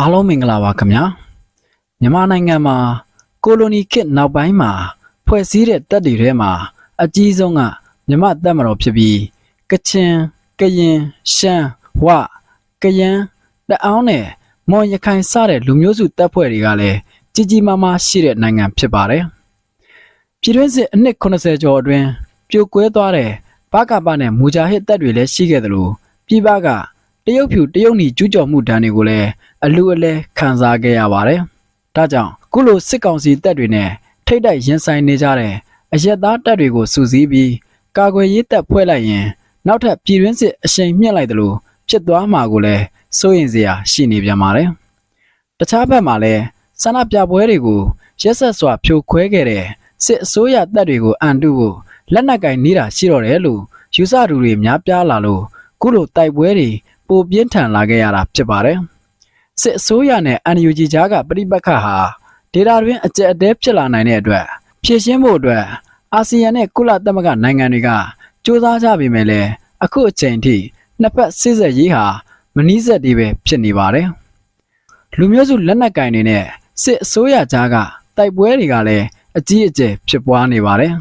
အားလုံးမင်္ဂလာပါခင်ဗျာမြန်မာနိုင်ငံမှာကိုလိုနီခေတ်နောက်ပိုင်းမှာ ဖွဲ့စည်းတဲ့တပ်တွေထဲမှာအကြီးဆုံးကမြန်မာတပ်မတော်ဖြစ်ပြီးကချင်ကရင်ရှမ်းဝကယန်းတအောင်းနဲ့မွန်ရခိုင်စတဲ့လူမျိုးစုတပ်ဖွဲ့တွေကလည်းကြီးကြီးမားမားရှိတဲ့နိုင်ငံဖြစ်ပါတယ်ပြည်တွင်းစစ်အနှစ်80ကျော်အတွင်းပြိုကွဲသွားတဲ့ဘကပနဲ့မူဂျာဟစ်တပ်တွေလည်းရှိခဲ့သလိုပြည်ပကတရုတ်ဖြူတရုတ်နီကျူးကျော်မှုဒဏ်တွေကိုလည်း အလူအလဲခံစားခဲ့ရပါတယ်။ဒါကြောင့်ခုလိုစစ်ကောင်စီတပ်တွေနဲ့ထိတ်တိုက်ရင်ဆိုင်နေကြတဲ့အရက်သားတပ်တွေကိုစုစည်းပြီးကာကွယ်ရေးတပ်ဖွဲ့လိုက်ရင်နောက်ထပ်ပြည်တွင်းစစ်အရှိန်မြင့်လိုက်သလိုဖြစ်သွားမှာကိုလည်းစိုးရင်စရာရှိနေပြန်ပါတယ်။တခြားဘက်မှာလည်းဆန္ဒပြပွဲတွေကိုရက်ဆက်စွာဖြိုခွဲခဲ့တဲ့စစ်အစိုးရတပ်တွေကိုအန်တုဖို့လက်နက်ကင်နေတာရှိတော့တယ်လို့ယူဆသူတွေများပြားလာလို့ခုလိုတိုက်ပွဲတွေပိုပြင်းထန်လာခဲ့ရတာဖြစ်ပါတယ်။ စစ်အစိုးရနဲ့ NUG ကြားကပြိပက္ခဟာဒေတာတွင်အကြက်အတဲဖြစ်လာနိုင်တဲ့အတွက်ဖြည့်ရှင်းဖို့အတွက်အာဆီယံနဲ့ကုလသမဂ္ဂနိုင်ငံတွေကကြိုးစားကြပေမဲ့လည်းအခုအချိန်ထိနှစ်ဖက်စစ်ဆက်ရေးဟာမနီးစက်တွေပဲဖြစ်နေပါတယ်။လူမျိုးစုလက်နက်ကင်တွေနဲ့စစ်အစိုးရကြားကတိုက်ပွဲတွေကလည်းအကြီးအကျယ်ဖြစ်ပွားနေပါတယ်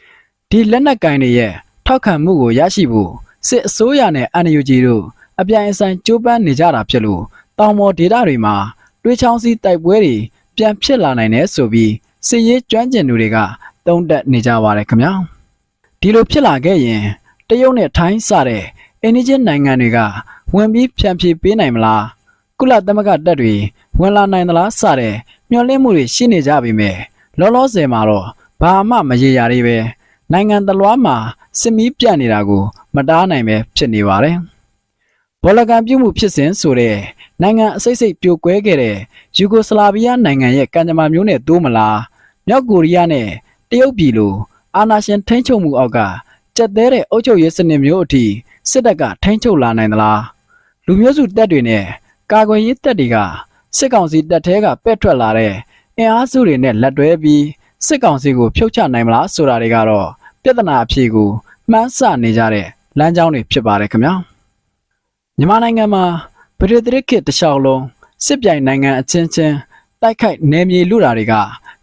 ။ဒီလက်နက်ကင်တွေရဲ့ထောက်ခံမှုကိုရရှိဖို့စစ်အစိုးရနဲ့ NUG တို့အပြိုင်အဆိုင်ကြိုးပမ်းနေကြတာဖြစ်လို့ တောင်ပေါ်ဒေသတွေမှာတွေးချောင်းစီတိုက်ပွဲတွေပြန်ဖြစ်လာနိုင်တယ်ဆိုပြီးစစ်ရေးကျွမ်းကျင်သူတွေကတုံ့တက်နေကြပါတယ်ခင်ဗျာဒီလိုဖြစ်လာခဲ့ရင်တရုတ်နဲ့ထိုင်းစတဲ့အိန္ဒိချင်းနိုင်ငံတွေကဝင်ပြီးဖြန့်ဖြေပေးနိုင်မလားကုလသမဂ္ဂတပ်တွေဝင်လာနိုင်သလားစတဲ့မျှော်လင့်မှုတွေရှိနေကြပြီမဲ့လောလောဆယ်မှာတော့ဘာမှမရေရာတွေပဲနိုင်ငံတလွားမှာစစ်မီးပြတ်နေတာကို မတားနိုင်ပဲဖြစ်နေပါတယ် ဘောလကန်ပြုမှုဖြစ်စဉ်ဆိုတဲ့နိုင်ငံအစိတ်စိတ်ပြိုကွဲခဲ့တဲ့ယူဂိုစလာဗီးယားနိုင်ငံရဲ့ကံကြမ္မာမျိုးနဲ့တိုးမလားမြောက်ကိုရီးယားနဲ့တရုတ်ပြည်လိုအာဏာရှင်ထိန်းချုပ်မှုအောက်ကကြက်သေးတဲ့အုပ်ချုပ်ရေးစနစ်မျိုးအထိစစ်တပ်ကထိန်းချုပ်လာနိုင်သလားလူမျိုးစုတပ်တွေနဲ့ကာကွယ်ရေးတပ်တွေကစစ်ကောင်စီတပ်ထဲကပဲ့ထွက်လာတဲ့အင်အားစုတွေနဲ့လက်တွဲပြီးစစ်ကောင်စီကိုဖျုတ်ချနိုင်မလားဆိုတာတွေကတော့ပြဿနာအဖြေကိုမှန်းဆနေကြတဲ့လမ်းကြောင်းတွေဖြစ်ပါတယ်ခင်ဗျာ မြန်မာနိုင်ငံမှာပရိသတ်ခေတ်တစ်လျှောက်လုံးစစ်ပြိုင်နိုင်ငံအချင်းချင်းတိုက်ခိုက်နယ်မြေလူတာတွေက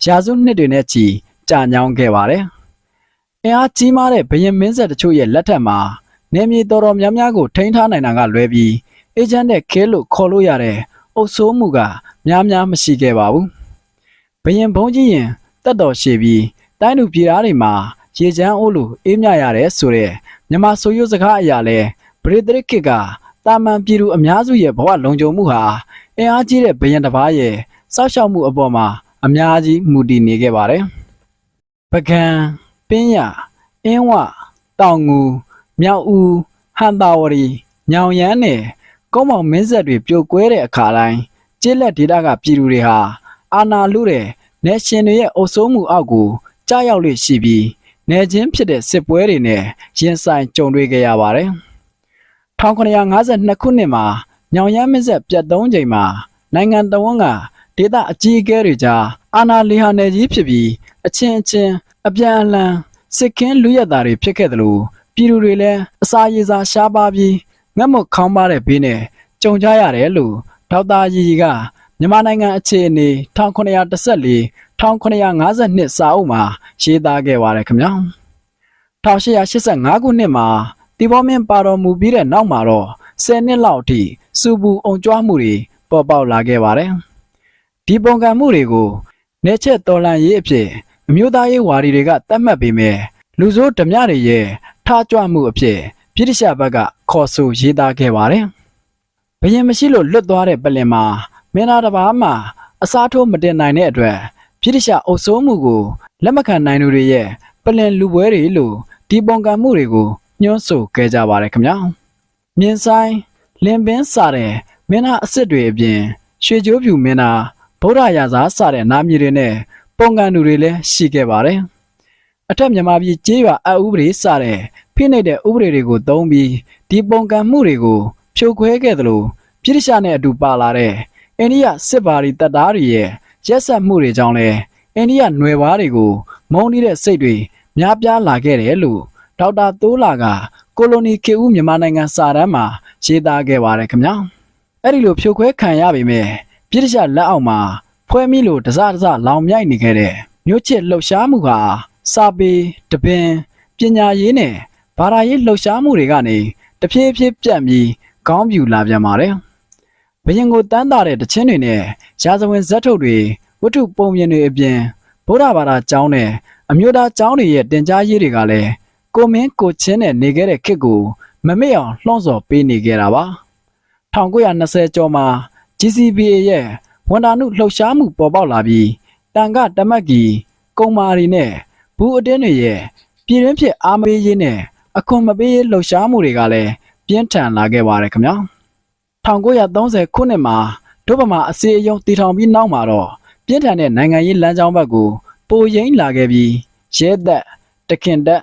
ရာစုနှစ်တွေနဲ့ချီကြာညောင်းခဲ့ပါတယ်။အင်အားကြီးမားတဲ့ဘရင်မင်းဆက်တချို့ရဲ့လက်ထက်မှာနယ်မြေတော်တော်များများကိုထိန်းထားနိုင်တာကလွဲပြီးအေဂျင့်တဲ့ခဲလို့ခေါ်လို့ရတဲ့အုပ်စိုးမှုကများများမရှိခဲ့ပါဘူး။ဘရင်ဘုံကြီးရင်တက်တော်ရှည်ပြီးတိုင်းသူပြည်သားတွေမှာရေချမ်းအိုးလိုအေးမြရတယ်ဆိုတဲ့မြန်မာဆိုရုပ်စကားအရာလဲပရိသတ်ခေတ်က တာမန်ပြည်သူအများစုရဲ့ဘဝလုံခြုံမှုဟာအင်အားကြီးတဲ့ဘယံတစ်ပါးရဲ့စောက်ရှောက်မှုအပေါ်မှာအများကြီးမူတည်နေခဲ့ပါတယ်။ပကံပင်းရအင်းဝတောင်ငူမြောက်ဦးဟန်တာဝရီညောင်ရမ်းနဲ့ကုန်းမောင်မင်းဆက်တွေပြိုကွဲတဲ့အခါတိုင်းကျေးလက်ဒေတာကပြည်သူတွေဟာအာနာလူတဲ့နေရှင်တွေရဲ့အုပ်စိုးမှုအောက်ကိုကြားရောက်လို့ရှိပြီးနေချင်းဖြစ်တဲ့စစ်ပွဲတွေနဲ့ရင်ဆိုင်ကြုံတွေ့ခဲ့ရပါတယ်။ 1952ခုနှစ်မှာညောင်ရမ်းမင်းဆက်ပြတ်သုံးချိန်မှာနိုင်ငံတော်ဝန်ကဒေသအကြီးအကဲတွေကြားအာဏာလီဟာနယ်ကြီးဖြစ်ပြီးအချင်းအချင်းအပြန်အလှန်စစ်ကင်းလူရက်သားတွေဖြစ်ခဲ့တယ်လို့ပြည်သူတွေလည်းအစာရေစာရှားပါပြီးငတ်မွတ်ခေါင်းပါတဲ့ဘေးနဲ့ကြုံကြရတယ်လို့ဒေါက်တာရီရီကမြန်မာနိုင်ငံအခြေအနေ1914 1952စာအုပ်မှာရေးသားခဲ့ပါတယ်ခင်ဗျာ1885ခုနှစ်မှာ တီဘောမင်းပါတော်မူပြီးတဲ့နောက်မှာတော့10နှစ်လောက်အထိစူပူအောင်ကြွားမှုတွေပေါ်ပေါက်လာခဲ့ပါတယ်။ဒီပုံကံမှုတွေကိုနေချက်တော်လန်ရေးအဖြစ်အမျိုးသားရေးဝါဒီတွေကသတ်မှတ်ပေမဲ့လူဆိုးဓမြတွေရဲ့ထားကြွမှုအဖြစ်ပြည်တိရှဘက်ကခေါ်ဆိုရေးသားခဲ့ပါတယ်။ဘရင်မရှိလို့လွတ်သွားတဲ့ပလင်မှာမင်းသားတစ်ပါးမှာအစားထိုးမတင်နိုင်တဲ့အတွက်ပြည်တိရှအုပ်စိုးမှုကိုလက်မခံနိုင်သူတွေရဲ့ပလင်လူပွဲတွေလို့ဒီပုံကံမှုတွေကို ညွှန်းဆိုခဲ့ကြပါတယ်ခင်ဗျာမြင်းဆိုင်လင်ပင်းစတဲ့မင်းသားအစ်စ်တွေအပြင် ရွှေကြိုးဖြူမင်းသားဗုဒ္ဓရာဇာစတဲ့နာမည်တွေနဲ့ပုံကန်သူတွေလည်းရှိခဲ့ပါတယ်အထက်မြန်မာပြည်ကျေးရွာအဥပဒေစတဲ့ဖိနှိပ်တဲ့ဥပဒေတွေကိုသုံးပြီးဒီပုံကန်မှုတွေကိုဖြိုခွဲခဲ့သလိုပြည်တခြားနဲ့အတူပါလာတဲ့အိန္ဒိယစစ်ဘာရီတပ်သားတွေရဲ့ရက်ဆက်မှုတွေကြောင့်လဲအိန္ဒိယနွယ်ဘားတွေကိုမုန်းနေတဲ့စိတ်တွေများပြားလာခဲ့တယ်လို့ ဒေါက်တာတိုးလာကကိုလိုနီခေဦးမြန်မာနိုင်ငံစာတမ်းမှာရေးသားခဲ့ပါတယ်ခင်ဗျာအဲ့ဒီလိုဖြိုခွဲခံရပေမဲ့ပြစ်တကျလက်အောက်မှာဖွဲမိလို့တစတစလောင်မြိုက်နေခဲ့တဲ့မြို့ချစ်လှုပ်ရှားမှုဟာစာပေတပင်ပညာရေးနဲ့ဘာသာရေးလှုပ်ရှားမှုတွေကနေတဖြည်းဖြည်းပြန့်ပြီးကောင်းပြူလာပြန်ပါတယ်။ဘရင်ကိုတန်းတာတဲ့တခြင်းတွေနဲ့ရာဇဝင်ဇက်ထုတ်တွေဝတ္ထုပုံပြင်တွေအပြင်ဗုဒ္ဓဘာသာကျောင်းနဲ့အမျိုးသားကျောင်းတွေရဲ့တင် जा ရေးတွေကလည်း ကိုမင်းကိုချင်းနဲ့နေခဲ့တဲ့ခေတ်ကိုမမေ့အောင်လှော့ဆော်ပေးနေခဲ့တာပါ1920ကျော်မှာ GCBA ရဲ့ဝန်တာနုလှုပ်ရှားမှုပေါ်ပေါက်လာပြီးတန်ကတမက်ကြီးကုံမာရီနဲ့ဘူးအတင်းတွေရဲ့ပြည်တွင်းဖြစ်အားမပေးရေးနဲ့အခွန်မပေးရေးလှုပ်ရှားမှုတွေကလည်းပြင်းထန်လာခဲ့ပါတယ်ခင်ဗျာ1930ခုနှစ်မှာဒုဗမာအစီအယုံတည်ထောင်ပြီးနောက်မှာတော့ပြင်းထန်တဲ့နိုင်ငံရေးလမ်းကြောင်းဘက်ကိုပိုရင်းလာခဲ့ပြီးရဲသက်တခင်တက်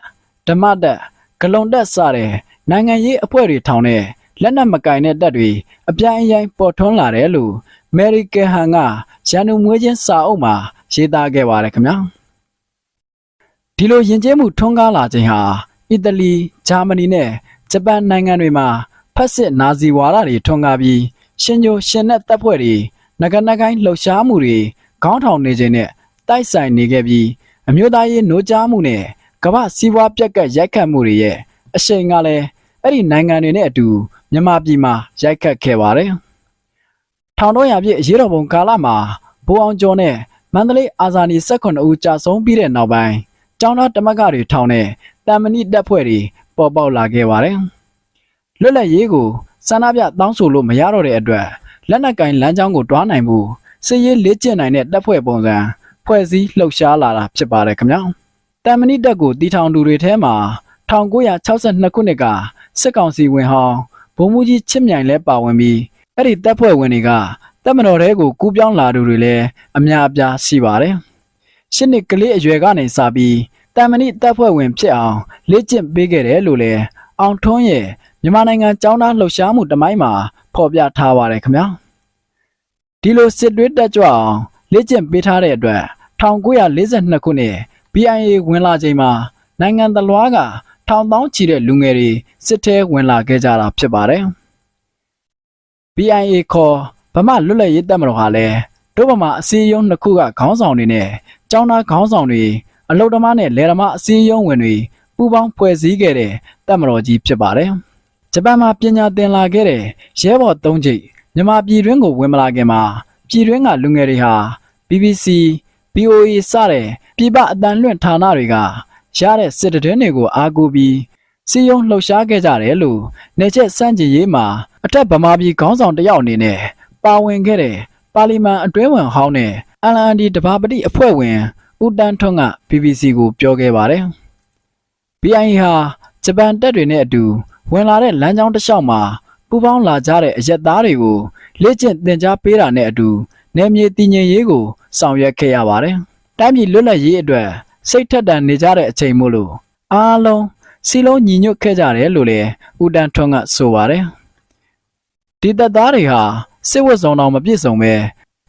ဓမ္မတက်ဂလုံတက်စတဲ့နိုင်ငံရေးအဖွဲ့တွေထောင်တဲ့လက်နက်မကင်တဲ့တပ်တွေအပြိုင်အရိုင်ပေါ်ထွန်းလာတယ်လို့မယ်ရီကယ်ဟန်ကရန်သူမွေးချင်းစာအုပ်မှာရေးသားခဲ့ပါတယ်ခင်ဗျာဒီလိုယဉ်ကျေးမှုထွန်းကားလာခြင်းဟာအီတလီဂျာမနီနဲ့ဂျပန်နိုင်ငံတွေမှာဖက်စစ်နာဇီဝါဒတွေထွန်းကားပြီးရှင်ညိုရှင်နဲ့တပ်ဖွဲ့တွေငကနကိုင်းလှုပ်ရှားမှုတွေခေါင်းထောင်နေခြင်းနဲ့တိုက်ဆိုင်နေခဲ့ပြီးအမျိုးသားရေးနှိုးကြားမှုနဲ့ ကမ္ဘာစီးပွားပြက်ကတ်ရိုက်ခတ်မှုတွေရဲ့အရှိန်ကလည်းအဲ့ဒီနိုင်ငံတွေနဲ့အတူမြန်မာပြည်မှာရိုက်ခတ်ခဲ့ပါတယ်။ထောင်တော့ရပြည့်အရေးတော်ပုံကာလမှာဘိုးအောင်ကျော်နဲ့မန္တလေးအာဇာနည်18ဦးကြာဆုံးပြီးတဲ့နောက်ပိုင်းကျောင်းသားတမကတွေထောင်တဲ့တာမဏိတပ်ဖွဲ့တွေပေါ်ပေါက်လာခဲ့ပါတယ်။လွတ်လပ်ရေးကိုစန္ဒပြတောင်းဆိုလို့မရတော့တဲ့အတွက်လက်နက်ကင်လမ်းကြောင်းကိုတွားနိုင်မှုစစ်ရေးလေ့ကျင့်နိုင်တဲ့တပ်ဖွဲ့ပုံစံဖွဲ့စည်းလှုပ်ရှားလာတာဖြစ်ပါတယ်ခင်ဗျာ။ တမ်မဏိတပ်ကိုတီထောင်သူတွေထဲမှာ1962ခုနှစ်ကစစ်ကောင်စီဝင်ဟောင်းဗိုလ်မှူးကြီးချစ်မြိုင်လဲပါဝင်ပြီးအဲ့ဒီတပ်ဖွဲ့ဝင်တွေကတပ်မတော်တဲကိုကူးပြောင်းလာသူတွေလည်းအများအပြားရှိပါတယ်။ရှစ်နှစ်ကလေးအရွယ်ကနေစပြီးတမ်မဏိတပ်ဖွဲ့ဝင်ဖြစ်အောင်လေ့ကျင့်ပေးခဲ့တယ်လို့လည်းအောင်ထွန်းရဲ့မြန်မာနိုင်ငံကျောင်းသားလှုပ်ရှားမှုတမိုင်းမှာဖော်ပြထားပါတယ်ခင်ဗျာ။ဒီလိုစစ်သွေးတက်ကြွအောင်လေ့ကျင့်ပေးထားတဲ့အတွက်1942ခုနှစ် BIA ဝင်လာချိန်မှာနိုင်ငံတလွားကထောင်တောင်းချီတဲ့လူငယ်တွေစစ်ထဲဝင်လာခဲ့ကြတာဖြစ်ပါတယ်။ BIA ခေါ်ဗမာလွတ်လပ်ရေးတပ်မတော်ဟာလည်းဒုဗမာအစည်းအရုံးနှစ်ခုကခေါင်းဆောင်တွေနဲ့ကျောင်းသားခေါင်းဆောင်တွေအလုတ္တမနဲ့လေရမအစည်းအရုံးဝင်တွေပူးပေါင်းဖွဲ့စည်းခဲ့တဲ့တပ်မတော်ကြီးဖြစ်ပါတယ်။ဂျပန်မှာပညာသင်လာခဲ့တဲ့ရဲဘော်၃ချိန်မြန်မာပြည်တွင်းကိုဝင်မလာခင်မှာပြည်တွင်းကလူငယ်တွေဟာ BBC BOE စတဲ့ပြည်ပအတန်လွင့်ဌာနတွေကရတဲ့စစ်တရင်တွေကိုအားကိုးပြီးစီယုံလှုပ်ရှားခဲ့ကြတယ်လို့နေချက်စန့်ကျင်ရေးမှာအထက်ဗမာပြည်ခေါင်းဆောင်တယောက်အနေနဲ့ပါဝင်ခဲ့တဲ့ပါလီမန်အတွင်းဝင်ဟောင်းနဲ့ LND တဘာပတိအဖွဲ့ဝင်ဦးတန်းထွန်းက BBC ကိုပြောခဲ့ပါတယ်။ BIA ဟာဂျပန်တပ်တွေနဲ့အတူဝင်လာတဲ့လမ်းကြောင်းတစ်လျှောက်မှာပူးပေါင်းလာကြတဲ့အရက်သားတွေကိုလေ့ကျင့်သင်ကြားပေးတာနဲ့အတူနယ်မြေတည်ငြိမ်ရေးကို ဆောင်ရွက်ခဲ့ရပါတယ်။တိုင်းပြည်လွတ်လပ်ရေးအတွက်စိတ်ထက်သန်နေကြတဲ့အချိန်မို့လို့အားလုံးစီလုံးညီညွတ်ခဲ့ကြတယ်လို့လည်းဦးတန်းထွန်းကဆိုပါတယ်။ဒီတပ်သားတွေဟာစစ်ဝတ်ဆောင်တော်မပြည့်စုံပဲ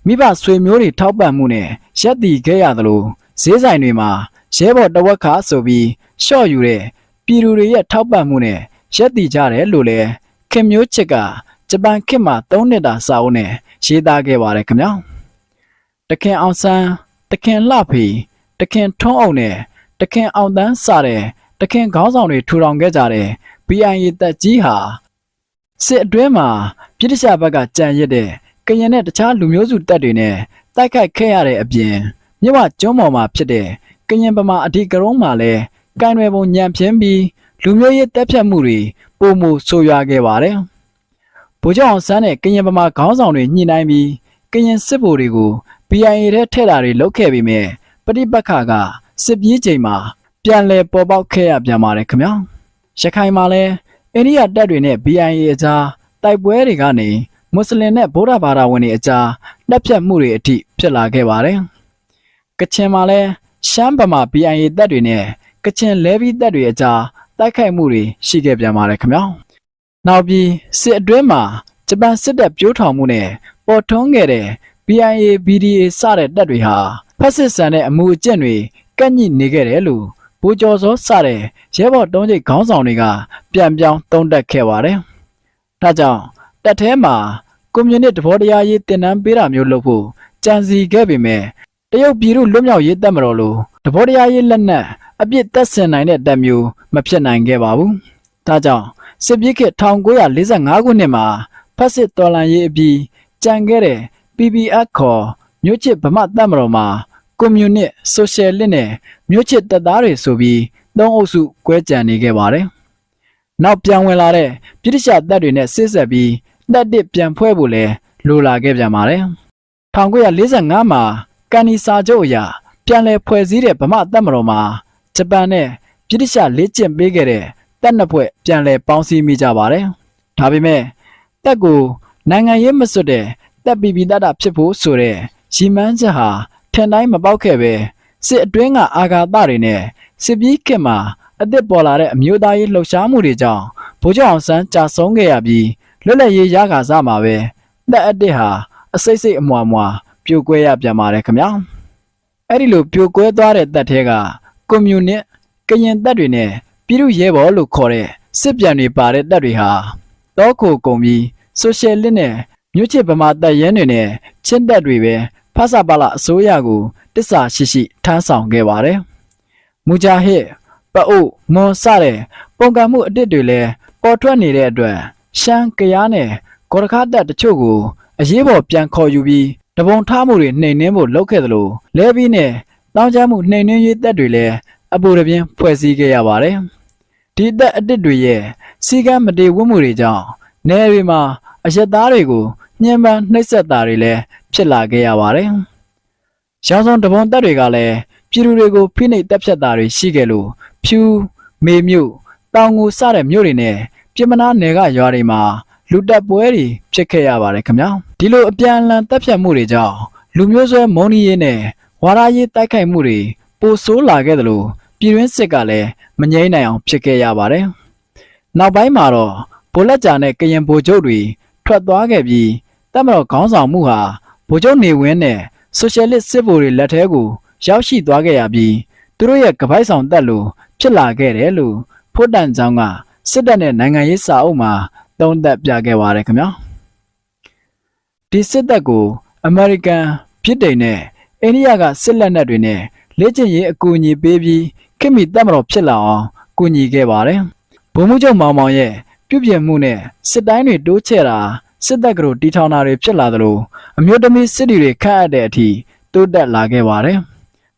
မိဘဆွေမျိုးတွေထောက်ပံ့မှုနဲ့ရက်တည်ခဲ့ရသလိုဈေးဆိုင်တွေမှာရဲဘော်တဝက်ခါဆိုပြီးရှော့ယူတဲ့ပြည်သူတွေရဲ့ထောက်ပံ့မှုနဲ့ရက်တည်ကြတယ်လို့လည်းခင်မျိုးချစ်ကဂျပန်ခေတ်မှာ၃နှစ်တာစာအုပ်နဲ့ရေးသားခဲ့ပါတယ်ခင်ဗျာ တခင်အောင်ဆန်းတခင်လှဖေတခင်ထွန်းအောင်နဲ့တခင်အောင်တန်းစတဲ့တခင်ခေါင်းဆောင်တွေထူထောင်ခဲ့ကြတဲ့ BIA တက်ကြီးဟာစစ်အတွင်းမှာပြစ်တခြားဘက်ကကြံရစ်တဲ့ကရင်နဲ့တခြားလူမျိုးစုတပ်တွေနဲ့တိုက်ခိုက်ခဲ့ရတဲ့အပြင်မြဝကျွန်းပေါ်မှာဖြစ်တဲ့ကရင်ပမာအဓိကရုံးမှာလည်းကင်ရွယ်ပုံညံပြင်းပြီးလူမျိုးရေးတပ်ဖြတ်မှုတွေပုံမှုဆိုရွာခဲ့ပါတယ်။ဗိုလ်ချုပ်အောင်ဆန်းနဲ့ကရင်ပမာခေါင်းဆောင်တွေညှိနှိုင်းပြီးကရင်စစ်ဗိုလ်တွေကို BIA ထဲထည့်တာတွေလုပ်ခဲ့ပြီးမြဲပဋိပက္ခကစစ်ပြေးချိန်မှာပြန်လည်ပေါ်ပေါက်ခဲ့ရပြန်ပါတယ်ခင်ဗျာ။ရခိုင်မှာလည်းအိန္ဒိယတပ်တွေနဲ့ BIA အကြားတိုက်ပွဲတွေကနေမွတ်စလင်နဲ့ဗုဒ္ဓဘာသာဝင်တွေအကြားလက်ဖြတ်မှုတွေအထိဖြစ်လာခဲ့ပါတယ်။ကချင်မှာလည်းရှမ်းဗမာ BIA တပ်တွေနဲ့ကချင်လဲဘီတပ်တွေအကြားတိုက်ခိုက်မှုတွေရှိခဲ့ပြန်ပါတယ်ခင်ဗျာ။နောက်ပြီးစစ်အတွင်းမှာဂျပန်စစ်တပ်ပြိုးထောင်မှုနဲ့ပေါ်ထွန်းခဲ့တဲ့ BIA BDA စတဲ့တပ်တွေဟာဖက်စစ်ဆန်တဲ့အမှုအကျင့်တွေကန့်ညိနေခဲ့တယ်လို့ဘူကျော်စောစတဲ့ရဲဘော်တုံးချိတ်ခေါင်းဆောင်တွေကပြန်ပြောင်းသုံးတက်ခဲ့ပါတယ်။ဒါကြောင့်တပ်ထဲမှာကွန်မြူနစ်သဘောတရားရေးတင်နန်းပေးတာမျိုးလုပ်ဖို့ကြံစီခဲ့ပေမဲ့တရုတ်ပြည်သူလွတ်မြောက်ရေးတပ်မတော်လိုသဘောတရားရေးလက်နက်အပြစ်တက်ဆင်နိုင်တဲ့တပ်မျိုးမဖြစ်နိုင်ခဲ့ပါဘူး။ဒါကြောင့်စစ်ပြေးခေတ်1945ခုနှစ်မှာဖက်စစ်တော်လှန်ရေးအပြီးကြံခဲ့တဲ့ PPF ခေါ်မြို့ချစ်ဗမာတပ်မတော်မှာကွန်မြူနစ်ဆိုရှယ်လစ်နဲ့မြို့ချစ်တပ်သားတွေဆိုပြီးသုံးအုပ်စုကွဲကြံနေခဲ့ပါတယ်။နောက်ပြန်ဝင်လာတဲ့ပြည်တခြားတပ်တွေနဲ့စစ်ဆက်ပြီးတပ်တစ်ပြန်ဖွဲ့ဖို့လဲလိုလာခဲ့ပြန်ပါတယ်။1945မှာကန်နီစာချုပ်အရပြန်လည်ဖွဲ့စည်းတဲ့ဗမာတပ်မတော်မှာဂျပန်နဲ့ပြည်တခြားလေ့ကျင့်ပေးခဲ့တဲ့တပ်နှစ်ဖွဲ့ပြန်လည်ပေါင်းစည်းမိကြပါတယ်။ဒါပေမဲ့တပ်ကိုနိုင်ငံရေးမစွတ်တဲ့ တပ်ပီပီတတဖြစ်ဖို့ဆိုတဲ့ရီမန်းချက်ဟာထင်တိုင်းမပေါက်ခဲ့ပဲစစ်အတွင်းကအာဃာတတွေနဲ့စစ်ပြီးခေတ်မှာအသစ်ပေါ်လာတဲ့အမျိုးသားရေးလှုပ်ရှားမှုတွေကြောင့်ဗိုလ်ချုပ်အောင်ဆန်းကြာဆုံးခဲ့ရပြီးလွတ်လပ်ရေးရခါစားမှာပဲတပ်အစ်စ်ဟာအစိတ်စိတ်အမွာမွာပြိုကွဲရပြန်ပါတယ်ခင်ဗျာအဲ့ဒီလိုပြိုကွဲသွားတဲ့တပ်ထဲကကွန်မြူနစ်ကရင်တပ်တွေနဲ့ပြည်သူရဲဘော်လို့ခေါ်တဲ့စစ်ပြန်တွေပါတဲ့တပ်တွေဟာတောခိုကုန်ပြီးဆိုရှယ်လစ်နဲ့ မြို့ချစ်ဗမာတပ်ရဲတွေနဲ့ချင်းတပ်တွေပဲဖဆပါလအစိုးရကိုတစ္ဆာရှိရှိထမ်းဆောင်ခဲ့ပါတယ်။မူဂျာဟစ်ပအိုမွန်စတဲ့ပုံကံမှုအစ်စ်တွေလည်းပေါ်ထွက်နေတဲ့အတွက်ရှမ်းကရားနဲ့ဂေါ်ရခါတပ်တချို့ကိုအရေးပေါ်ပြန်ခေါ်ယူပြီးတပုံထားမှုတွေနှိမ်နှင်းဖို့လုပ်ခဲ့သလိုလဲပြီးနဲ့တောင်းချမှုနှိမ်နှင်းရေးတပ်တွေလည်းအပူတပြင်းဖွဲ့စည်းခဲ့ရပါတယ်။ဒီတပ်အစ်စ်တွေရဲ့စီကံမတေဝတ်မှုတွေကြောင့်နယ်တွေမှာအရက်သားတွေကို ညှဉ်းပန်းနှိပ်စက်တာတွေလည်းဖြစ်လာခဲ့ရပါတယ်။ရောင်စုံတပုံတပ်တွေကလည်းပြည်သူတွေကိုဖိနှိပ်တပ်ဖြတ်တာတွေရှိခဲ့လို့ဖြူမေမြို့တောင်ငူစတဲ့မြို့တွေနဲ့ပြည်မနာနယ်ကရွာတွေမှာလူတက်ပွဲတွေဖြစ်ခဲ့ရပါတယ်ခင်ဗျာဒီလိုအပြန်အလှန်တပ်ဖြတ်မှုတွေကြောင့်လူမျိုးဆွဲမုံနီရေးနဲ့ဝါရရေးတိုက်ခိုက်မှုတွေပိုဆိုးလာခဲ့တယ်လို့ပြည်တွင်းစစ်ကလည်းမငြိမ်းနိုင်အောင်ဖြစ်ခဲ့ရပါတယ်နောက်ပိုင်းမှာတော့ဗိုလ်လက်ကြာနဲ့ကရင်ဗိုလ်ချုပ်တွေထွက်သွားခဲ့ပြီး တပ်မတော်ခေါင်းဆောင်မှုဟာဗိုလ်ချုပ်နေဝင်းနဲ့ဆိုရှယ်လစ်စစ်ဗိုလ်တွေလက်ထဲကိုရောက်ရှိသွားခဲ့ရပြီးသူတို့ရဲ့ကပိုက်ဆောင်တက်လို့ဖြစ်လာခဲ့တယ်လို့ဖို့တန်ချောင်းကစစ်တပ်နဲ့နိုင်ငံရေးစာအုပ်မှာသုံးသပ်ပြခဲ့ပါတယ်ခင်ဗျာဒီစစ်တပ်ကိုအမေရိကန်ပြည်တိုင်နဲ့အိန္ဒိယကစစ်လက်နက်တွေနဲ့လက်ကျင့်ရေးအကူအညီပေးပြီးခေတ်မီတပ်မတော်ဖြစ်လာအောင်ကူညီခဲ့ပါတယ်ဗိုလ်မှူးချုပ်မောင်မောင်ရဲ့ပြုပြင်မှုနဲ့စစ်တိုင်းတွေတိုးချဲ့တာ စစ်တပ်ကတို့တီထောင်တာတွေဖြစ်လာသလိုအမျိုးသမီးစစ်တီတွေခန့်အပ်တဲ့အထိတိုးတက်လာခဲ့ပါတယ်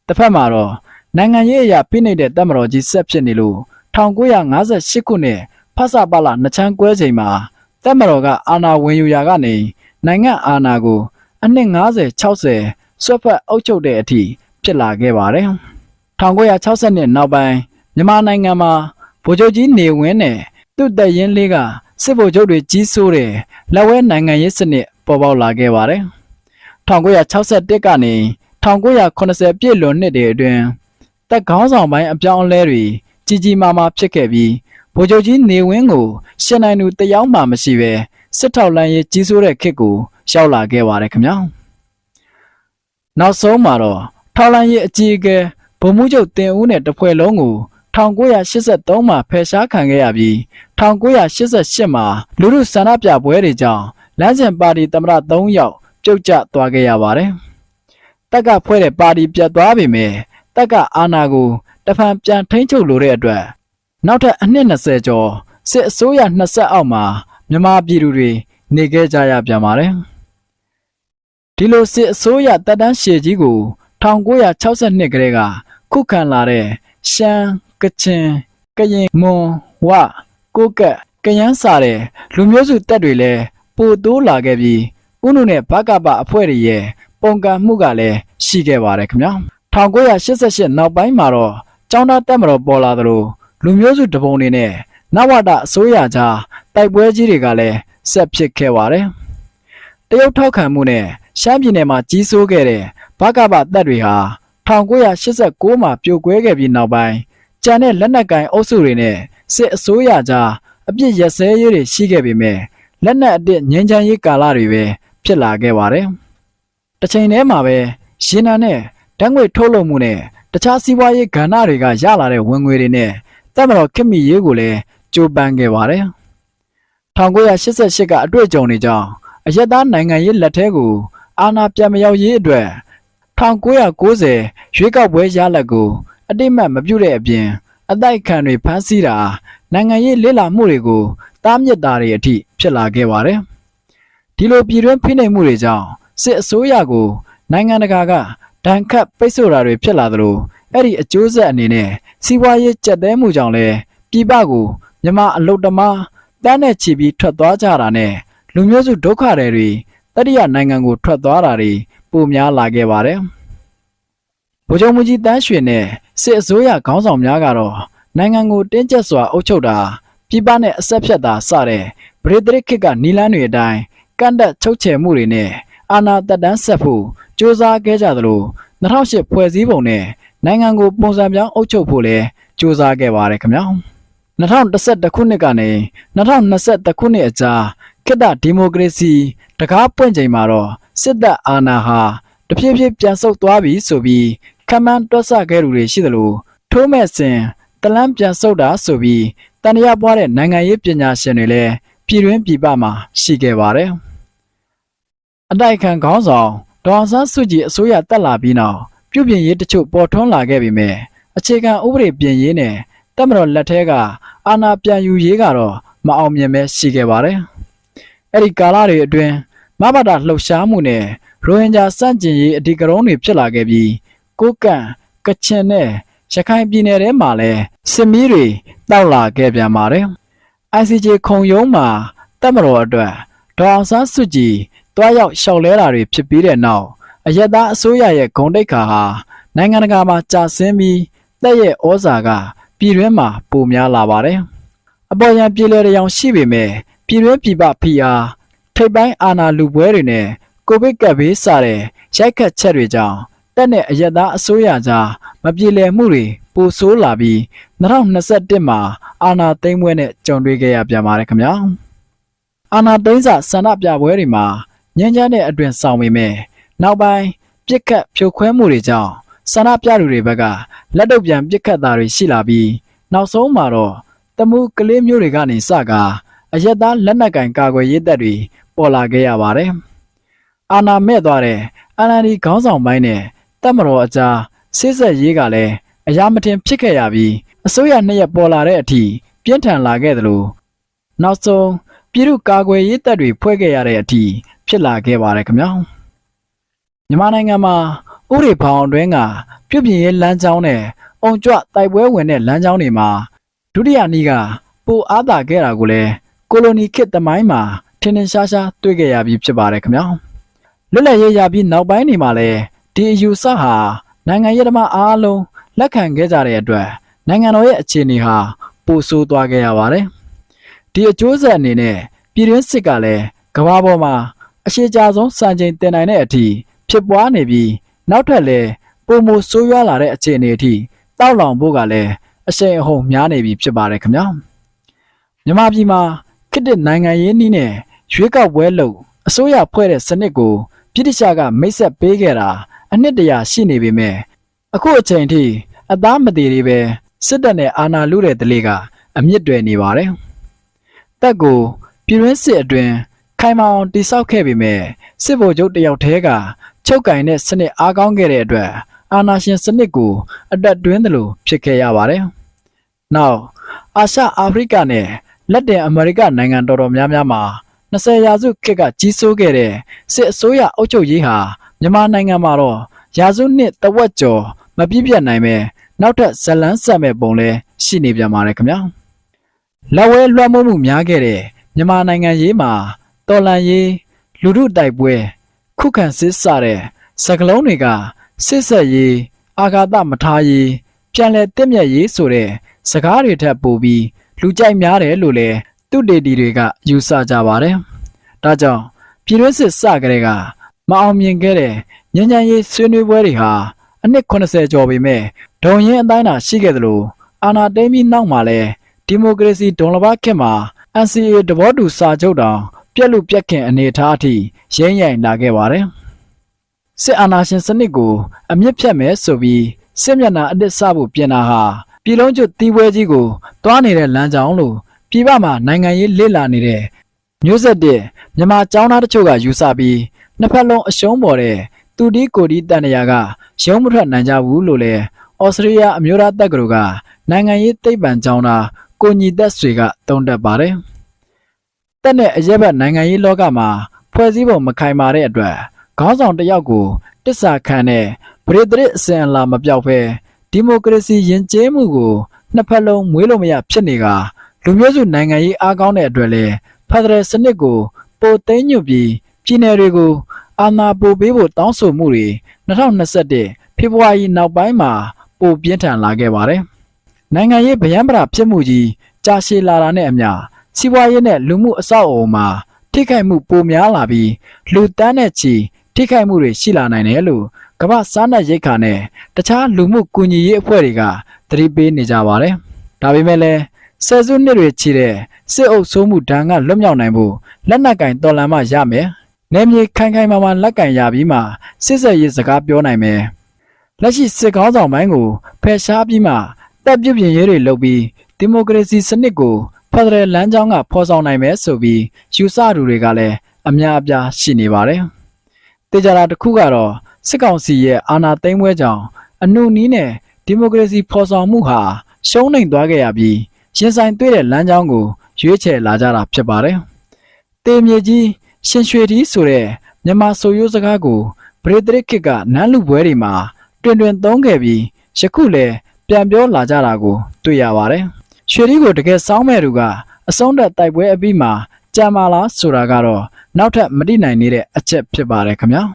တစ်ဖက်မှာတော့နိုင်ငံရေးအရာဖိနှိပ်တဲ့တပ်မတော်ကြီးဆက်ဖြစ်နေလို့1958ခုနှစ်ဖဆပလနှစ်ချမ်းကွဲချိန်မှာတပ်မတော်ကအာဏာဝင်ယူရာကနေနိုင်ငံအာဏာကိုအနှစ်90 60ဆွတ်ဖက်အုပ်ချုပ်တဲ့အထိဖြစ်လာခဲ့ပါတယ်1960နှစ်နောက်ပိုင်းမြန်မာနိုင်ငံမှာဗိုလ်ချုပ်ကြီးနေဝင်းနဲ့သူ့တပ်ရင်းလေးက စစ်ဗိုလ်ချုပ်တွေကြီးစိုးတဲ့လက်ဝဲနိုင်ငံရေးစနစ်ပေါ်ပေါက်လာခဲ့ပါတယ်1961ကနေ1980ပြည့်လွန်နှစ်တွေအတွင်းတပ်ခေါင်းဆောင်ပိုင်းအပြောင်းအလဲတွေကြီးကြီးမားမားဖြစ်ခဲ့ပြီးဗိုလ်ချုပ်ကြီးနေဝင်းကိုရှင်းနိုင်သူတယောက်မှမရှိပဲစစ်ထောက်လန်းရေးကြီးစိုးတဲ့ခေတ်ကိုရောက်လာခဲ့ပါတယ်ခင်ဗျာနောက်ဆုံးမှာတော့ထောက်လန်းရေးအကြီးအကဲဗိုလ်မှူးချုပ်တင်ဦးနဲ့တဖွဲ့လုံးကို 1983မှာဖယ်ရှားခံခဲ့ရပြီး1988မှာလူမှုဆန္ဒပြပွဲတွေကြောင့်လမ်းစဉ်ပါတီသမ္မတ3ယောက်ပြုတ်ကျသွားခဲ့ရပါတယ်တက်ကဖွဲ့တဲ့ပါတီပြတ်သွားပေမဲ့တက်ကအာဏာကိုတဖန်ပြန်ထိန်းချုပ်လိုတဲ့အတွက်နောက်ထပ်အနှစ်20ကျော်စစ်အစိုးရ20အောက်မှာမြန်မာပြည်သူတွေနေခဲ့ကြရပြန်ပါတယ်ဒီလိုစစ်အစိုးရတပ်တန်းရှည်ကြီးကို1962ကတည်းကခုခံလာတဲ့ရှမ်း ကချင်ကရင်မွန်ဝကိုကက်ကကယန်းစာတဲ့လူမျိုးစုတပ်တွေလည်းပိုတိုးလာခဲ့ပြီးဥနုနဲ့ဘကပအဖွဲ့တွေရဲ့ပုံကံမှုကလည်းရှိခဲ့ပါတယ်ခင်ဗျာ1988နောက်ပိုင်းမှာတော့ចောင်းသားတက်မတော်ပေါ်လာသလိုလူမျိုးစုတပုံတွေနဲ့နဝတအစိုးရကြားတိုက်ပွဲကြီးတွေကလည်းဆက်ဖြစ်ခဲ့ပါတယ်တရုတ်ထောက်ခံမှုနဲ့ရှမ်းပြည်နယ်မှာကြီးစိုးခဲ့တဲ့ဘကပတပ်တွေဟာ1989မှာပြိုကွဲခဲ့ပြီးနောက်ပိုင်း ကြံတဲ့လက်နက်ကင်အုပ်စုတွေနဲ့စစ်အစိုးရကြားအပြစ်ရစဲရေးတွေရှိခဲ့ပေမဲ့လက်နက်အစ်ငင်းချမ်းရေးကာလတွေပဲဖြစ်လာခဲ့ပါတယ်။တစ်ချိန်တည်းမှာပဲရေနံနဲ့ဓာတ်ငွေထုတ်လုပ်မှုနဲ့တခြားစီးပွားရေးကဏ္ဍတွေကရလာတဲ့ဝင်ငွေတွေနဲ့တပ်မတော်ခက်မိရေးကိုလည်းကြိုးပမ်းခဲ့ပါတယ်။1988ကအတွေ့အကြုံတွေကြောင့်အယက်သားနိုင်ငံရေးလက်ထဲကိုအာဏာပြန်မရောက်ရေးအတွက်1990ရွေးကောက်ပွဲရလဒ်ကို အတိမတ်မပြုတဲ့အပြင် အတိုက်အခံတွေဖမ်းဆီးတာနိုင်ငံရေးလေ့လာမှုတွေကိုတားမြစ်တာတွေအထိဖြစ်လာခဲ့ပါတယ်။ဒီလိုပြည်တွင်းဖိနှိပ်မှုတွေကြောင့်စစ်အစိုးရကိုနိုင်ငံတကာကဒဏ်ခတ်ပိတ်ဆို့တာတွေဖြစ်လာသလိုအဲ့ဒီအကျိုးဆက်အနေနဲ့စီးပွားရေးကြက်တဲမှုကြောင့်လည်းပြည်ပကိုမြန်မာအလုတ်တမားတန်းနဲ့ချီပြီးထွက်သွားကြတာနဲ့လူမျိုးစုဒုက္ခတွေတတိယနိုင်ငံကိုထွက်သွားတာတွေပိုများလာခဲ့ပါတယ်။ ဗိုလ်ချုပ်မူကြီးတန်းရွှေနဲ့စစ်အစိုးရခေါင်းဆောင်များကတော့နိုင်ငံကိုတင်းကျပ်စွာအုပ်ချုပ်တာပြည်ပနဲ့အဆက်ဖြတ်တာစတဲ့ဗြိတိန်ခေတ်ကနီလန်းတွေအတိုင်းကန့်တက်ချုပ်ချယ်မှုတွေနဲ့အာဏာတက်တန်းဆက်ဖို့စ조사ခဲ့ကြသလို2008ဖွဲ့စည်းပုံနဲ့နိုင်ငံကိုပုံစံပြောင်းအုပ်ချုပ်ဖို့လည်းစ조사ခဲ့ပါတယ်ခင်ဗျာ2011ခုနှစ်ကနေ2021ခုနှစ်အကြားခေတ္တဒီမိုကရေစီတကားပွင့်ချိန်မှာတော့စစ်တပ်အာဏာဟာတဖြည်းဖြည်းပြန်ဆုတ်သွားပြီဆိုပြီး ခမန်းတွက်ဆခဲ့သူတွေရှိသလိုထိုးမဲ့စဉ်တလန်းပြန်ဆုတ်တာဆိုပြီးတန်ရပွားတဲ့နိုင်ငံရေးပညာရှင်တွေလည်းပြည်တွင်းပြည်ပမှာရှိခဲ့ပါတယ်အတိုက်ခံခေါင်းဆောင်ဒေါအောင်ဆန်းစုကြည်အစိုးရတက်လာပြီးနောက်ပြုပြင်ရေးတချို့ပေါ်ထွန်းလာခဲ့ပေမဲ့အခြေခံဥပဒေပြင်ရေးနဲ့တက်မတော်လက်ထဲကအာဏာပြန်ယူရေးကတော့မအောင်မြင်ပဲရှိခဲ့ပါတယ်။အဲ့ဒီကာလတွေအတွင်းမဘာတာလှုပ်ရှားမှုနဲ့ရိုဟင်ဂျာစန့်ကျင်ရေးအဓိကရုဏ်းတွေဖြစ်လာခဲ့ပြီး ကိုကန့်ကချင်နဲ့ရခိုင်ပြည်နယ်ထဲမှာလည်းစစ်မီးတွေတောက်လာခဲ့ပြန်ပါတယ်။ ICJ ခုံရုံးမှာတက်မတော်အတွက်ဒေါအောင်ဆန်းစုကြည်တွားရောက်ရှောက်လဲတာတွေဖြစ်ပြီးတဲ့နောက်အယက်သားအစိုးရရဲ့ဂုံတိတ်ခါဟာနိုင်ငံတကာမှာကြာဆင်းပြီးတက်ရဲ့ဩဇာကပြည်တွင်းမှာပိုများလာပါတယ်။အပေါ်ယံပြည်လဲတောင်ရှိပေမဲ့ပြည်တွင်းပြည်ပဖိအားထိပ်ပိုင်းအာဏာလူပွဲတွေနဲ့ကိုဗစ်ကပ်ဘေးစတဲ့ရိုက်ခတ်ချက်တွေကြောင့် တက်တဲ့အယက်သားအစိုးရကြားမပြေလည်မှုတွေပိုဆိုးလာပြီး2021မှာအာဏာသိမ်းပွဲနဲ့ကြုံတွေ့ခဲ့ရပြန်ပါတယ်ခင်ဗျာ။အာဏာသိမ်းစာဆန္ဒပြပွဲတွေမှာငြင်းချမ်းတဲ့အတွင်ဆောင်ပေမဲ့နောက်ပိုင်းပြစ်ခတ်ဖြိုခွဲမှုတွေကြောင့်ဆန္ဒပြသူတွေဘက်ကလက်တော့ပြန်ပြစ်ခတ်တာတွေရှိလာပြီးနောက်ဆုံးမှာတော့တမှုကလေးမျိုးတွေကနေစကားအယက်သားလက်နက်ကင်ကာကွယ်ရေးတပ်တွေပေါ်လာခဲ့ရပါတယ်။အာနာမဲ့သွားတဲ့ NLD ခေါင်းဆောင်ပိုင်းနဲ့ တပ်မတော်အကြားစစ်ဆက်ရေးကလည်းအရာမတင်ဖြစ်ခဲ့ရပြီးအစိုးရနှစ်ရက်ပေါ်လာတဲ့အထိပြင်းထန်လာခဲ့သလိုနောက်ဆုံးပြည်သူ့ကာကွယ်ရေးတပ်တွေဖွဲ့ခဲ့ရတဲ့အထိဖြစ်လာခဲ့ပါတယ်ခင်ဗျာ။မြန်မာနိုင်ငံမှာဥရိဖောင်အတွင်းကပြုပြင်ရေးလမ်းကြောင်းနဲ့အုံကြွတိုက်ပွဲဝင်တဲ့လမ်းကြောင်းတွေမှာဒုတိယနည်းကပိုအားသာခဲ့တာကိုလည်းကိုလိုနီခေတ်သမိုင်းမှာထင်ထင်ရှားရှားတွေ့ခဲ့ရပြီးဖြစ်ပါတယ်ခင်ဗျာလွတ်လပ်ရေးရပြီးနောက်ပိုင်းနေမှာလည်း ဒီအယူဆဟာနိုင်ငံရေးဓမ္မအားလုံးလက်ခံခဲ့ကြတဲ့အတွက်နိုင်ငံတော်ရဲ့အခြေအနေဟာပိုဆိုးသွားခဲ့ရပါတယ်ဒီအကျိုးဆက်အနေနဲ့ပြည်တွင်းစစ်ကလည်းကမ္ဘာပေါ်မှာအရှိကြဆုံးစံချိန်တင်နိုင်တဲ့အထိဖြစ်ပွားနေပြီးနောက်ထပ်လည်းပုံမဆိုးရွားလာတဲ့အခြေအနေအထိတောက်လောင်ဖို့ကလည်းအရှိန်အဟုန်များနေပြီဖြစ်ပါတယ်ခင်ဗျာမြန်မာပြည်မှာခေတ်တစ်နိုင်ငံရေးနည်းနဲ့ရွေးကောက်ပွဲလုပ်အစိုးရဖွဲ့တဲ့စနစ်ကိုပြည်တိချကမိတ်ဆက်ပေးခဲ့တာ အနှစ်တရာရှိနေပေမဲ့အခုအချိန်ထိအသားမသေးသေးပဲစစ်တပ်နဲ့အာဏာလုတဲ့ဒလေးကအမြင့်တွယ်နေပါတယ်တက်ကိုပြည်တွင်းစစ်အတွင်းခိုင်မာအောင်တိစောက်ခဲ့ပေမဲ့စစ်ဗိုလ်ချုပ်တယောက်တည်းကချုပ်ကင်တဲ့စနစ်အားကောင်းခဲ့တဲ့အတွက်အာဏာရှင်စနစ်ကိုအတက်တွင်းသလိုဖြစ်ခဲ့ရပါတယ်။နောက်အာရှအာဖရိကနဲ့လက်တင်အမေရိကနိုင်ငံတော်တော်များများမှာ20ရာစုခေတ်ကကြီးစိုးခဲ့တဲ့စစ်အစိုးရအုပ်ချုပ်ရေးဟာ မြန်မာနိုင်ငံမှာတော့ရာစုနှစ်တဝက်ကျော်မပြည့်ပြတ်နိုင်ပဲနောက်ထပ်ဇလန်းဆက်မဲ့ပုံလဲရှိနေပြန်ပါတယ်ခင်ဗျာလက်ဝဲလွှမ်းမိုးမှုများခဲ့တဲ့မြန်မာနိုင်ငံရေးမှာတော်လန်ရေးလူထုတိုက်ပွဲ ခုခံစစ်စတဲ့စကလုံးတွေကစစ်ဆက်ရေးအာဃာတမထားရေးပြန်လဲတင့်မြတ်ရေးဆိုတဲ့စကားတွေထက်ပိုပြီးလူကြိုက်များတယ်လို့လဲသူတေတီတွေကယူဆကြပါတယ်။ဒါကြောင့်ပြည်တွင်းစစ်စကြတဲ့က မအောင်မြင်ခဲ့တဲ့ညဉ့်ညံရေးဆွေးနွေးပွဲတွေဟာအနှစ်80ကျော်ပေမဲ့ဒုံရင်အတိုင်းသာရှိခဲ့သလိုအာနာတိန်ပြီးနောက်မှာလဲဒီမိုကရေစီဒုံလဘခေတ်မှာ NCA တဘောတူစာချုပ်တောင်ပြက်လူပြက်ခင်အနေအထားအထိရင်းရိုင်လာခဲ့ပါတယ်။စစ်အာဏာရှင်စနစ်ကိုအမြင့်ဖြတ်မယ်ဆိုပြီးစစ်မျက်နှာအတစ်စဖို့ပြင်တာဟာပြည်လုံးကျွတ်တီးပွဲကြီးကိုတွားနေတဲ့လမ်းကြောင်းလို့ပြည်ပမှာနိုင်ငံရေးလေ့လာနေတဲ့မျိုးဆက်တဲ့မြန်မာចောင်းသားတချို့ကယူဆပြီး နှစ်ဖက်လုံးအရှုံးပေါ်တဲ့သူဒီကိုဒီတန်တရာကရုံးမထွက်နိုင်ကြဘူးလို့လည်းဩစတြေးလျအမျိုးသားတက္ကသိုလ်ကနိုင်ငံရေးသိပ္ပံကျောင်းသားကိုညီသက်ဆွေကတုံ့တက်ပါတယ်။တက်တဲ့အရက်ဘက်နိုင်ငံရေးလောကမှာဖွဲ့စည်းပုံမခိုင်မာတဲ့အတွက်ခေါင်းဆောင်တစ်ယောက်ကိုတစ္ဆာခံတဲ့ပရိသတ်အစဉ်အလာမပြောက်ဖဲဒီမိုကရေစီယဉ်ကျေးမှုကိုနှစ်ဖက်လုံးမွေးလို့မရဖြစ်နေကလူမျိုးစုနိုင်ငံရေးအားကောင်းတဲ့အတွက်လည်းဖက်ဒရယ်စနစ်ကိုပိုသိမ်းညွတ်ပြီး ပြည်내တွေကိုအာဏာပိုပေးဖို့တောင်းဆိုမှုတွေ2021ဖေဖော်ဝါရီနောက်ပိုင်းမှာပိုပြင်းထန်လာခဲ့ပါတယ်။နိုင်ငံရေးဗယံပရာဖြစ်မှုကြီးကြာရှည်လာတာနဲ့အမျှစီးပွားရေးနဲ့လူမှုအဆောက်အအုံမှာထိခိုက်မှုပိုများလာပြီးလူတန်းတဲ့ချီထိခိုက်မှုတွေရှိလာနိုင်တယ်လို့ကမ္ဘာစားနပ်ရိက္ခာနဲ့တခြားလူမှုကူညီရေးအဖွဲ့တွေကသတိပေးနေကြပါတယ်။ဒါပေမဲ့လည်းဆယ်စုနှစ်တွေချီတဲ့စစ်အုပ်ဆိုးမှုဒဏ်ကလွတ်မြောက်နိုင်ဖို့လက်နက်ကင်တော်လန်မှရမယ်။ နယ်မြေခိုင်ခိုင်မာမာလက်ကင်ရပြီးမှစစ်ဆက်ရေးစကားပြောနိုင်မယ်။လက်ရှိစစ်ကောင်းဆောင်ပိုင်းကိုဖယ်ရှားပြီးမှတပ်ပြုတ်ပြင်ရေးတွေလုပ်ပြီးဒီမိုကရေစီစနစ်ကိုဖက်ဒရယ်လမ်းကြောင်းကဖော်ဆောင်နိုင်မယ်ဆိုပြီးယူဆသူတွေကလည်းအများအပြားရှိနေပါတယ်။တေချာတာတစ်ခုကတော့စစ်ကောင်စီရဲ့အာဏာသိမ်းပွဲကြောင့်အနုနီးနဲ့ဒီမိုကရေစီဖော်ဆောင်မှုဟာရှုံးနိမ့်သွားခဲ့ရပြီးရင်ဆိုင်တွေ့တဲ့လမ်းကြောင်းကိုရွေးချယ်လာကြတာဖြစ်ပါတယ်။တေမြေကြီး ရှင်ရွှေတီဆိုတဲ့မြန်မာဆိုရိုးစကားကိုဗရေဒရစ်ခစ်ကနန်းလူပွဲတွေမှာတွင်တွင်သုံးခဲ့ပြီးယခုလည်းပြန်ပြောလာကြတာကိုတွေ့ရပါတယ်။ရွှေတီကိုတကယ်စောင်းမဲ့သူကအဆုံးသက်တိုက်ပွဲအပြီးမှာကြံမာလားဆိုတာကတော့နောက်ထပ်မတိနိုင်နေတဲ့အချက်ဖြစ်ပါတယ်ခင်ဗျာ။